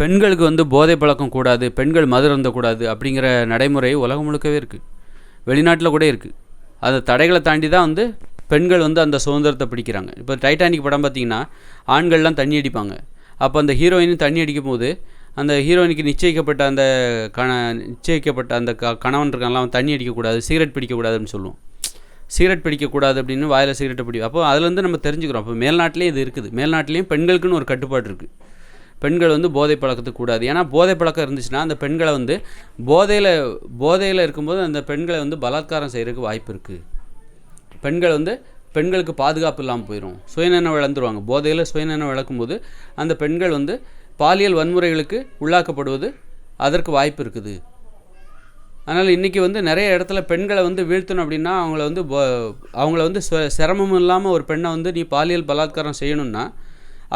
பெண்களுக்கு வந்து போதை பழக்கம் கூடாது பெண்கள் மது இருந்தக்கூடாது அப்படிங்கிற நடைமுறை உலகம் முழுக்கவே இருக்குது வெளிநாட்டில் கூட இருக்குது அந்த தடைகளை தாண்டி தான் வந்து பெண்கள் வந்து அந்த சுதந்திரத்தை பிடிக்கிறாங்க. இப்போ டைட்டானிக் படம் பார்த்தீங்கன்னா ஆண்கள்லாம் தண்ணி அடிப்பாங்க. அப்போ அந்த ஹீரோயின் தண்ணி அடிக்கும் போது அந்த ஹீரோயினுக்கு நிச்சயிக்கப்பட்ட அந்த கண நிச்சயிக்கப்பட்ட அந்த க கணவன் இருக்கான்ல அவன் தண்ணி அடிக்கக்கூடாது சிகரெட் பிடிக்கக்கூடாதுன்னு சொல்லுவோம். சிகரெட் பிடிக்கக்கூடாது அப்படின்னு வாயில் சிகரெட்டை பிடி அப்போ அதுலேருந்து நம்ம தெரிஞ்சுக்கிறோம். அப்போ மேல்நாட்டிலேயும் இது இருக்குது. மேல்நாட்டிலையும் பெண்களுக்குன்னு ஒரு கட்டுப்பாடு இருக்குது பெண்கள் வந்து போதை பழக்கத்துக்கு கூடாது. ஏன்னா போதை பழக்கம் இருந்துச்சுன்னா அந்த பெண்களை வந்து போதையில் போதையில் இருக்கும்போது அந்த பெண்களை வந்து பலாத்காரம் செய்கிறதுக்கு வாய்ப்பு இருக்குது பெண்கள் வந்து பெண்களுக்கு பாதுகாப்பு இல்லாமல் போயிடும் சுயநலம் இழந்துருவாங்க. போதையில் சுயநினைவு இழக்கும்போது அந்த பெண்கள் வந்து பாலியல் வன்முறைகளுக்கு உள்ளாக்கப்படுவது அதற்கு வாய்ப்பு இருக்குது. அதனால் இன்றைக்கி வந்து நிறைய இடத்துல பெண்களை வந்து வீழ்த்தணும் அப்படின்னா அவங்கள வந்து போ அவங்கள வந்து ச- சிரமம் இல்லாமல் ஒரு பெண்ணை வந்து நீ பாலியல் பலாத்காரம் செய்யணும்னா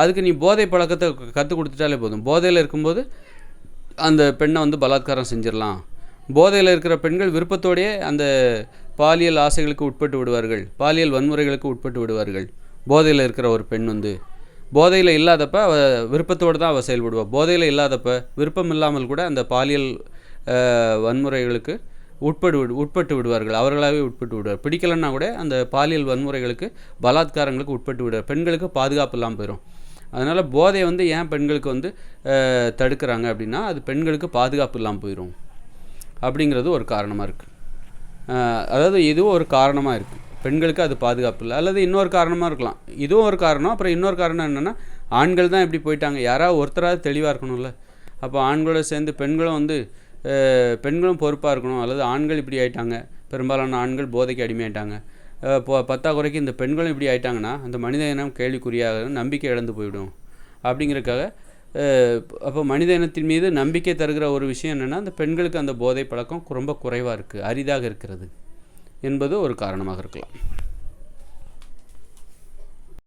அதுக்கு நீ போதை பழக்கத்தை கற்றுக் கொடுத்துட்டாலே போதும். போதையில் இருக்கும்போது அந்த பெண்ணை வந்து பலாத்காரம் செஞ்சிடலாம். போதையில் இருக்கிற பெண்கள் விருப்பத்தோடையே அந்த பாலியல் ஆசைகளுக்கு உட்பட்டு விடுவார்கள். பாலியல் வன்முறைகளுக்கு உட்பட்டு விடுவார்கள். போதையில் இருக்கிற ஒரு பெண் வந்து போதையில் இல்லாதப்ப அவ விருப்பத்தோடு தான் அவள் செயல்படுவாள் போதையில் இல்லாதப்ப விருப்பம் இல்லாமல் கூட அந்த பாலியல் வன்முறைகளுக்கு உட்படு விடு உட்பட்டு விடுவார்கள். அவர்களாகவே உட்பட்டு விடுவார். பிடிக்கலன்னா கூட அந்த பாலியல் வன்முறைகளுக்கு பலாத்காரங்களுக்கு உட்பட்டு விடுவார். பெண்களுக்கு பாதுகாப்பு இல்லாமல் போயிடும் அதனால் போதையை வந்து ஏன் பெண்களுக்கு வந்து தடுக்கிறாங்க அப்படின்னா அது பெண்களுக்கு பாதுகாப்பு இல்லாமல் போயிடும் அப்படிங்கிறது ஒரு காரணமாக இருக்குது அதாவது இதுவும் ஒரு காரணமாக இருக்குது பெண்களுக்கு அது பாதுகாப்பு இல்லை. அல்லது இன்னொரு காரணமாக இருக்கலாம். இதுவும் ஒரு காரணம். அப்புறம் இன்னொரு காரணம் என்னென்னா ஆண்கள் தான் இப்படி போயிட்டாங்க. யாராவது ஒருத்தராவது தெளிவாக இருக்கணும்ல. அப்போ ஆண்களோட சேர்ந்து பெண்களும் வந்து பெண்களும் பொறுப்பாக இருக்கணும். அல்லது ஆண்கள் இப்படி ஆயிட்டாங்க. பெரும்பாலான ஆண்கள் போதைக்கு அடிமையாயிட்டாங்க. இப்போ பத்தாக்குறைக்கு இந்த பெண்களும் இப்படி ஆயிட்டாங்கன்னா அந்த மனித இனம் கேள்விக்குறியாக நம்பிக்கை இழந்து போயிடும். அப்படிங்கிறதுக்காக அப்போ மனித இனத்தின் மீது நம்பிக்கை தருகிற ஒரு விஷயம் என்னென்னா அந்த பெண்களுக்கு அந்த போதை பழக்கம் ரொம்ப குறைவாக இருக்குது அரிதாக இருக்கிறது. என்பது ஒரு காரணமாக இருக்கலாம்.